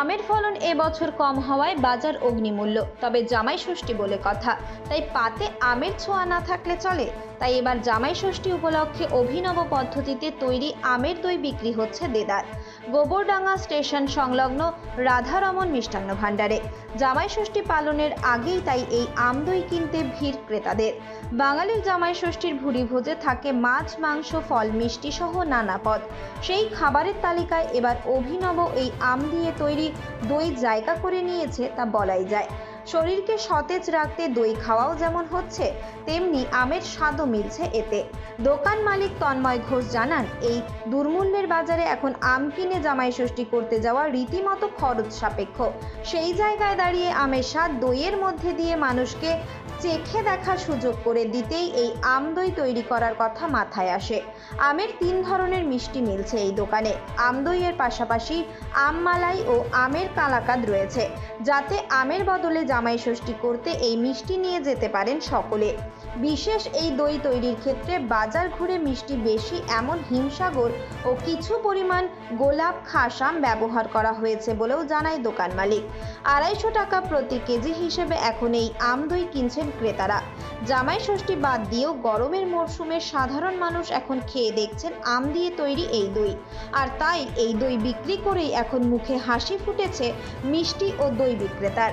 আমের ফলন এবছর কম হওয়ায় বাজার অগ্নিমূল্য। তবে জামাই ষষ্ঠী বলে কথা। তাই পাতে আমের ছোঁয়া না থাকলে চলে? তাই এবার জামাই ষষ্ঠী উপলক্ষে অভিনব পদ্ধতিতে তৈরি আমের দই বিক্রি হচ্ছে দেদার। গোবরডাঙ্গা স্টেশন সংলগ্ন রাধারমন মিষ্টান্ন ভাণ্ডারে। জামাই ষষ্ঠী পালনের আগেই তাই এই আম দই কিনতে ভিড় ক্রেতাদের। বাঙালির জামাই ষষ্ঠীর ভুরি ভোজে থাকে মাছ, মাংস, ফল, মিষ্টি সহ নানা পদ। সেই খাবারের তালিকায় এবার অভিনব এই আম দিয়ে তৈরি দই জায়গা করে নিয়েছে তা বলাই যায়। শরীরকে সতেজ রাখতে দই খাওয়াও যেমন হচ্ছে, তেমনি আমের স্বাদও মিলছে এতে। দোকান মালিক তন্ময় ঘোষ জানান, এই দুর্মূল্যের বাজারে এখন আম কিনে জামাই ষষ্ঠী করতে যাওয়া রীতিমতো খরচ সাপেক্ষ। সেই জায়গায় দাঁড়িয়ে আমের স্বাদ দইয়ের মধ্যে দিয়ে মানুষকে চেখে দেখার সুযোগ করে দিতেই এই আম দই তৈরি করার কথা মাথায় আসে। আমের তিন ধরনের মিষ্টি মিলছে এই দোকানে। আম দইয়ের পাশাপাশি আম মালাই ও আমের কালাকাদ রয়েছে, যাতে আমের বদলে জামাই ষষ্ঠী করতে এই মিষ্টি নিয়ে যেতে পারেন সকলে। বিশেষ এই দই তৈরির ক্ষেত্রে বাজার ঘুরে মিষ্টি বেশি এমন হিমসাগর ও কিছু পরিমাণ গোলাপ খাস আম ব্যবহার করা হয়েছে বলেও জানায় দোকান মালিক। আড়াইশো টাকা প্রতি কেজি হিসেবে এখন এই আম দই কিনছেন ক্রেতারা। জামাই ষষ্ঠী বাদ দিয়েও গরমের মরশুমে সাধারণ মানুষ এখন খেয়ে দেখছেন আম দিয়ে তৈরি এই দই। আর তাই এই দই বিক্রি করেই এখন মুখে হাসি ফুটেছে মিষ্টি ও দই বিক্রেতার।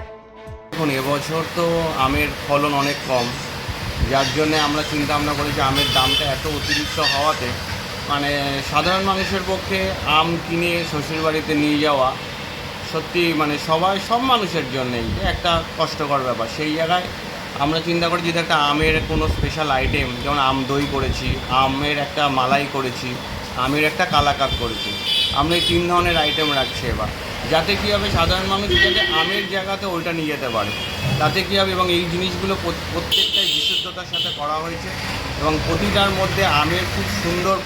দেখুন, এবছর তো আমের ফলন অনেক কম। যার জন্য আমরা চিন্তা ভাবনা করি যে আমের দামটা এত অতিরিক্ত হওয়াতে মানে সাধারণ মানুষের পক্ষে আম কিনে শ্বশুরবাড়িতে নিয়ে যাওয়া সত্যি মানে সবাই, সব মানুষের জন্যেই একটা কষ্টকর ব্যাপার। সেই জায়গায় আমরা চিন্তা করি যদি একটা আমের কোনো স্পেশাল আইটেম যেমন আম দই করেছি আমের একটা মালাই করেছি আমের একটা কালাকাত করেছি আমরা এই তিন ধরনের আইটেম রাখছি এবার। যাতে কী হবে সাধারণ মানুষ যাতে আমের জায়গাতে ওইটা নিয়ে যেতে পারে। তাতে কী হবে এবং এই জিনিসগুলো প্রত্যেকটাই বিশুদ্ধতার সাথে করা হয়েছে এবং প্রতিটার মধ্যে আমের খুব সুন্দর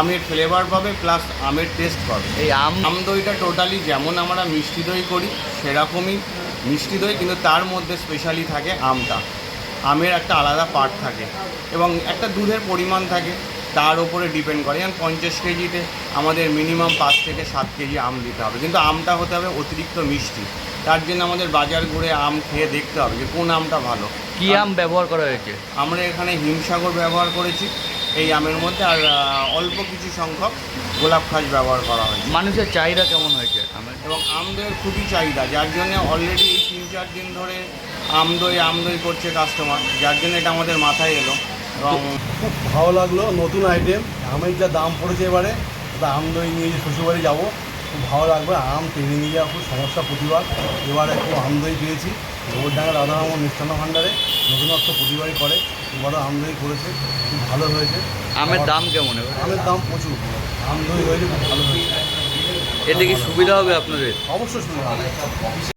আমের ফ্লেভার পাবে প্লাস আমের টেস্ট পাবে। এই আম আম দইটা টোটালি যেমন আমরা মিষ্টি দই করি সেরকমই মিষ্টি দই কিন্তু তার মধ্যে স্পেশালি থাকে আমটা। আমের একটা আলাদা পার্ট থাকে এবং একটা দুধের পরিমাণ থাকে তার উপরে ডিপেন্ড করে। যেমন পঞ্চাশ কেজিতে আমাদের মিনিমাম পাঁচ থেকে সাত কেজি আম দিতে হবে। কিন্তু আমটা হতে হবে অতিরিক্ত মিষ্টি। তার জন্য আমাদের বাজার ঘুরে আম খেয়ে দেখতে হবে যে কোন আমটা ভালো। কি আম ব্যবহার করা হয়েছে? আমরা এখানে হিমসাগর ব্যবহার করেছি এই আমের মধ্যে আর অল্প কিছু সংখ্যক গোলাপ খাস ব্যবহার করা হয়েছে। মানুষের চাহিদা কেমন হয়েছে? এবং আমদইয়ের খুবই চাহিদা যার জন্য অলরেডি এই তিন চার দিন ধরে আমদই আমদই করছে কাস্টমার যার জন্য এটা আমাদের মাথায় এলো। এবং খুব ভালো লাগল নতুন আইটেম আমের যা দাম পড়েছে এবারে তা আম দই নিয়ে যে শ্বশুরবাড়ি যাব খুব ভালো লাগবে আম টেনে নিয়ে যাওয়া খুব সমস্যা প্রতিবার এবারে খুব আম দই পেয়েছি গোবরডাঙ্গা রাধারামন মিষ্টান্ন ভাণ্ডারে নতুনত্ব প্রতিবারই করে এবারও আম দই করেছে খুব ভালো হয়েছে। আমের দাম কেমন আমের দাম প্রচুর আম দই হয়েছে খুব ভালো হয়েছে। এতে কি সুবিধা হবে আপনাদের? অবশ্যই শুনে